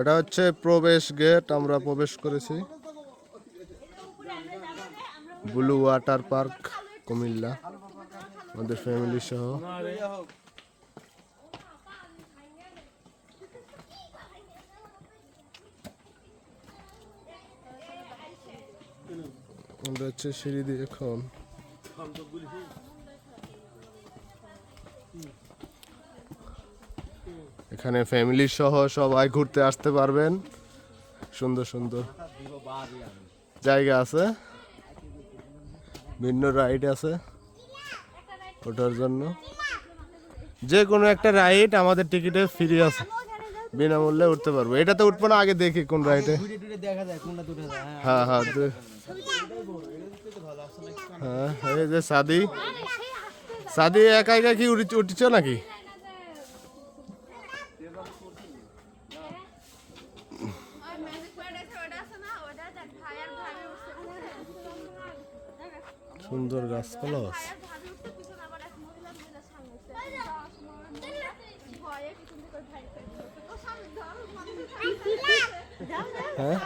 এটা হচ্ছে প্রবেশ গেট, আমরা প্রবেশ করেছি। ব্লু ওয়াটার পার্ক, কুমিল্লা, আমাদের ফ্যামিলি সহ। আমরা হচ্ছে সিঁড়ি দিয়ে এখন এখানে ফ্যামিলি সহ সবাই ঘুরতে আসতে পারবেন। সুন্দর সুন্দর। জায়গা আছে। ভিন্ন রাইড আছে ওঠার জন্য। যে কোনো একটা রাইড আমাদের টিকিটে ফ্রি আছে। বিনামূল্যে উঠতে পারব। এটাতে উঠবো না, আগে দেখি কোন রাইডে হ্যাঁ হ্যাঁ হ্যাঁ এই যে সাদি। সাদি একা একা কি উঠছ নাকি ওই ম্যাজিক প্যাড আছে ওটা আছে না ওটা দেখ ভাই আর ভাবি উঠছে সুন্দর গাছপালা আছে ভাই আর ভাবি উঠছে পিছনে আবার এক মহিলা মহিলা সামনে উঠছে যাওয়ার সময় মহিলা ভয়ে পিছন থেকে ওই ভাই ফেলে দিল। ও সামনে ধরো মানুষের সামনে হ্যাঁ?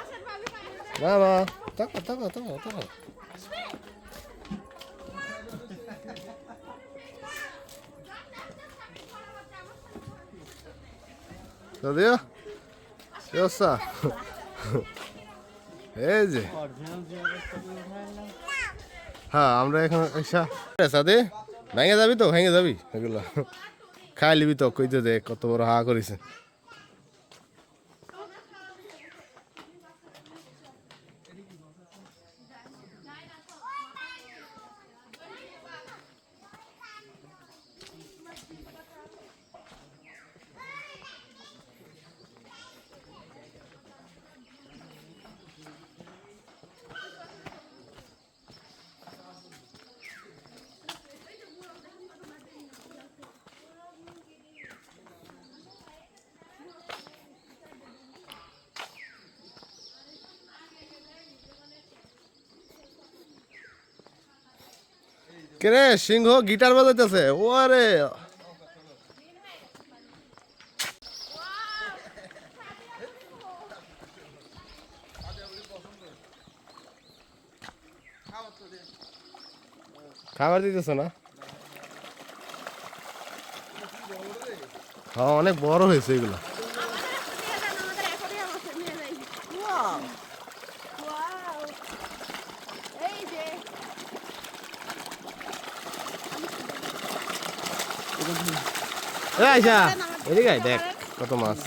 না তাকা তাকা তাকা তাকা অবস্থা? এই যে। হ্যাঁ আমরা এখন সাথে ভেঙে যাবি তো, ভেঙে যাবি এগুলো। খাই লিবি তো, কইতে দে, কত বড় হা করিছে। কেরে সিংহ গিটার বাজাইতেছে। ওরে খাবার দিতেছ না? হ্যাঁ অনেক বড় হয়েছে এগুলো আমাদের অ্যাকোয়ারিয়াম আছে নিয়ে যাই ওয়াও ওয়াও এই যে এ আইসা। এদিকে দেখ কত মাছ।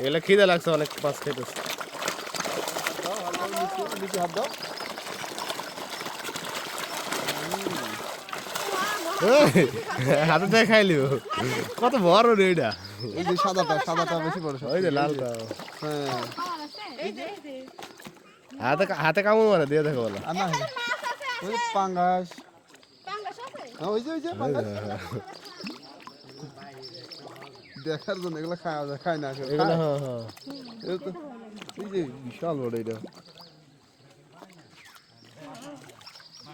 এগুলো খিদে লাগছে অনেক মাছ হাত দাও এই, হাতে দিয়ে খাইলিও কত বড় রে এটা। এই যে সাদাটা সাদাটা বেশি বড় ওই যে লালটা হ্যাঁ। হাতে হাতে কামড় মারে দিয়ে দেখো বলো। ওই পাঙ্গাস হ্যাঁ ওই যে ওই যে পাঙ্গাস দেখার জন্য এগুলো খাওয়া যায় খায় না। এগুলো হ্যাঁ হ্যাঁ এই যে বিশাল বড় এটা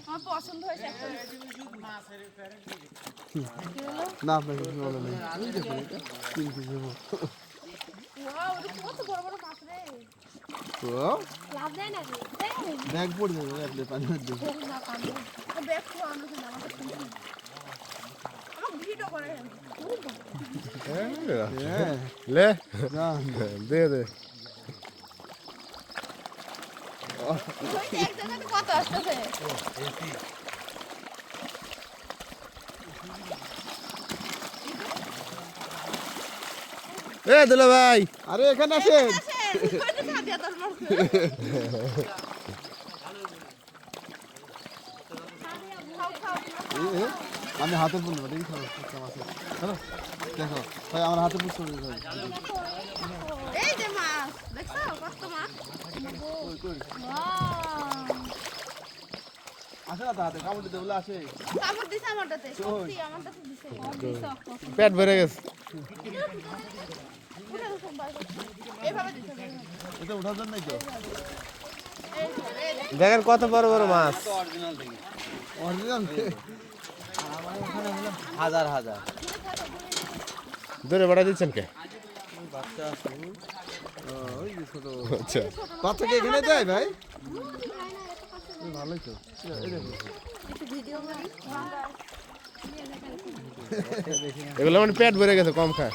আমার পছন্দ হয়েছে একটা না আপনাকে বলে নেই তো ব্যাগ পড়ে যাবে মধ্যে হ্যাঁ লে দে দে। কত আসতেছে এ দিল ভাই। আরে এখানে আসেন। আমি হাতে পুনবো দেখি খাব মাছ চলো দেখো ভাই আমার হাতে পুষতে এই যে মাছ দেখছ কত মাছ আসে না তো হাতে কামড় দিতে বলে আসে কামড় দিছে আমারটাতে সত্যি আমারটাতে দিছে পেট ভরে গেছে এটা ওঠার জন্যই তো। দেখেন কত বড় বড় মাছ। হাজার হাজার। দূরে বাড়া দিচ্ছেন কে? বাচ্চা আছে ওই যে ছোট আচ্ছা বাচ্চাকে এখানে দেয় ভাই? ভালোই তো। এগুলো মানে পেট ভরে গেছে কম খায়।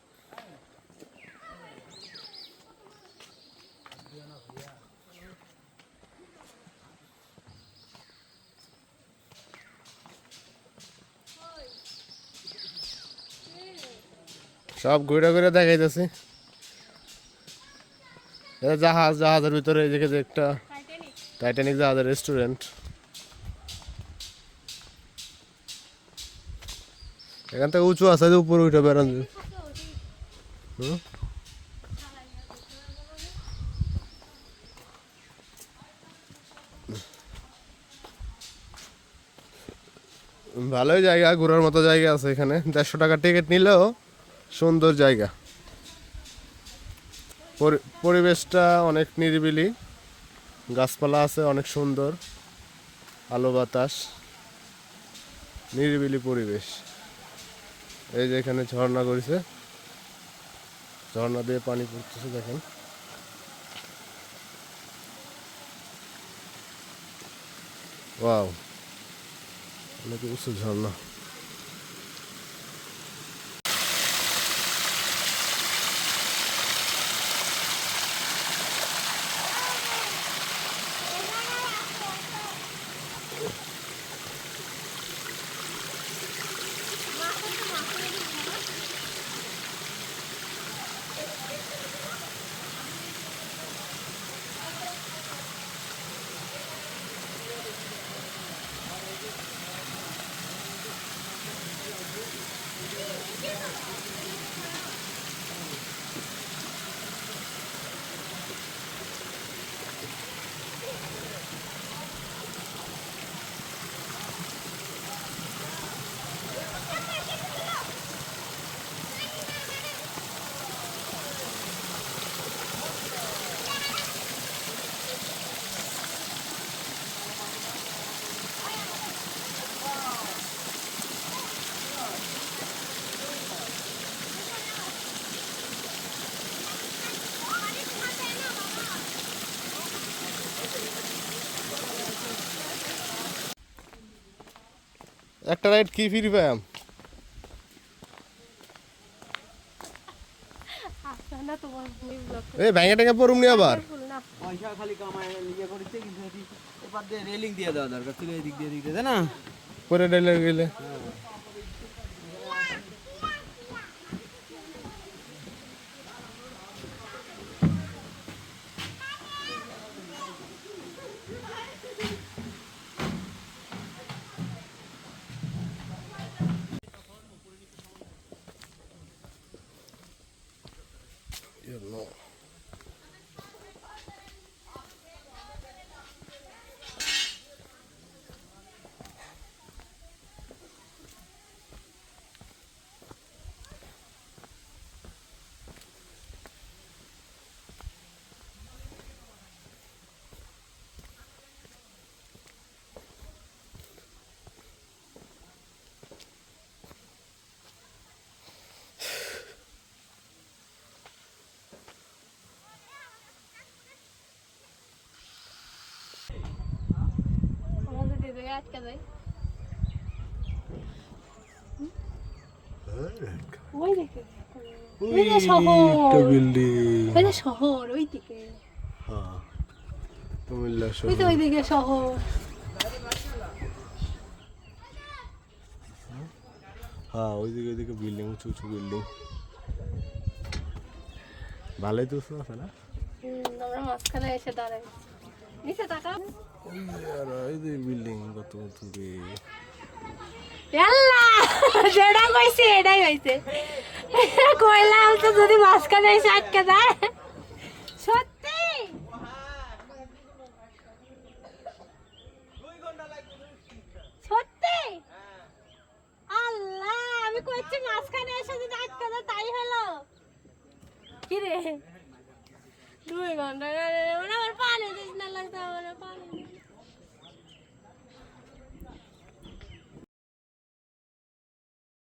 সব ঘুরে ঘুরে দেখাইতেছি। জাহাজ, জাহাজের ভিতরে এদিকে যে একটা টাইটানিক জাহাজের রেস্টুরেন্ট এখান থেকে উঁচু আছে উপরে উঠে বেড়ান। হুম? ভালোই জায়গা, ঘোরার মতো জায়গা আছে এখানে। দেড়শো টাকা টিকিট নিলেও সুন্দর জায়গা। পরিবেশটা অনেক নিরিবিলি। গাছপালা আছে অনেক সুন্দর। আলো বাতাস। নিরিবিলি পরিবেশ। এই যে এখানে ঝর্ণা করেছে। ঝর্ণা দিয়ে পানি পড়তেছে, দেখেন। ওয়াও, অনেক উঁচু ঝর্ণা। একটা রাইড কি ফ্রি পাম ব্লগ এ ভেঙে টেঙে পড়ুম নি আবার? পয়সা খালি কামায় নিয়ে করতে কিন্তু এবার দিয়ে রেলিং দিয়ে দেওয়া দরকার ছিল এদিক দিয়ে দিয়ে না? পরে রেলিং গেলে। আমাদের আটকে যায় ওই দিকে ওই যে শহর ওই যে শহর ওই দিকে কুমিল্লা ওই তো ওই দিকে শহর হ্যাঁ ওইদিকে ওইদিকে বিল্ডিং উঁচু উঁচু বিল্ডিং ভালোই তো উঁচু আছে না আমরা মাঝখানে এসে দাঁড়াই নিচে তাকাও। এই যে বিল্ডিং কত দূরে আল্লাহ যেটা কইছে এটাই হইছে। কইলাম তো যদি মাঝখানে এসে আটকে যায়। সত্যি? সত্যি? আল্লাহ, আমি কইছি মাঝখানে এসে যদি আটকে যায়, তাই হলো। কি রে? দুই ঘণ্টা আমার পানি দিস না লাগতো আমার পানি